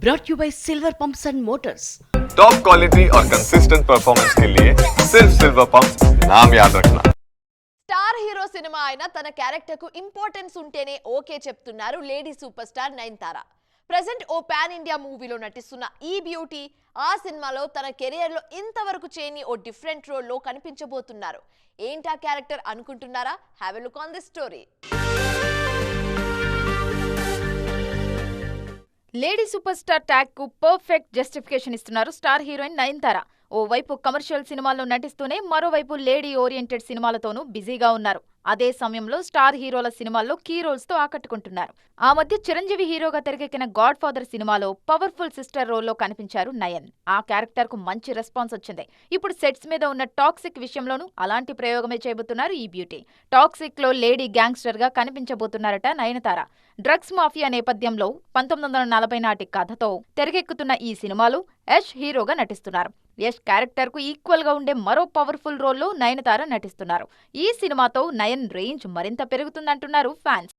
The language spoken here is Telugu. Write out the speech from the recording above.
brought you by Silver Pumps and Motors. Top quality और कंसिस्टेंट परफॉर्मेंस के लिए सिर्फ सिल्वर पंप नाम याद रखना స్టార్ హీరో సినిమా అయినా తన క్యారెక్టర్ కు ఇంపార్టెన్స్ ఉంటేనే ఓకే చెప్తున్నారు lady super star Nayanthara present ఓ పాన్ ఇండియా మూవీలో నటిస్తున్న ఈ బ్యూటీ ఆ సినిమాలో తన కెరియర్ లో ఇంతవరకు చేయని ఓ డిఫరెంట్ రోల్ లో కనిపించబోతున్నారు ఏంటా క్యారెక్టర్ అనుకుంటున్నారా have a look on this story lady superstar ట్యాగ్కు perfect justification ఇస్తున్నారు స్టార్ హీరోయిన్ నయనతార. ఓవైపు కమర్షియల్ సినిమాల్లో నటిస్తూనే మరోవైపు లేడీ ఓరియంటెడ్ సినిమాలతోనూ బిజీగా ఉన్నారు. అదే సమయంలో స్టార్ హీరోల సినిమాల్లో కీ రోల్స్తో ఆకట్టుకుంటున్నారు. ఆ మధ్య చిరంజీవి హీరోగా తెరకెక్కిన గాడ్ ఫాదర్ సినిమాలో పవర్ఫుల్ సిస్టర్ రోల్లో కనిపించారు నయన్. ఆ క్యారెక్టర్కు మంచి రెస్పాన్స్ వచ్చింది. ఇప్పుడు సెట్స్ మీద ఉన్న టాక్సిక్ విషయంలోనూ అలాంటి ప్రయోగమే చేయబోతున్నారు ఈ బ్యూటీ. టాక్సిక్లో లేడీ గ్యాంగ్స్టర్గా కనిపించబోతున్నారట నయనతార. డ్రగ్స్ మాఫియా నేపథ్యంలో పంతొమ్మిది వందల నలభై నాటి కథతో తెరకెక్కుతున్న ఈ సినిమాలో యష్ హీరోగా నటిస్తున్నారు. యష్ క్యారెక్టర్కు ఈక్వల్గా ఉండే మరో పవర్ఫుల్ రోల్లో నయనతార నటిస్తున్నారు. ఈ సినిమాతో నయన్ రేంజ్ మరింత పెరుగుతుందంటున్నారు ఫ్యాన్స్.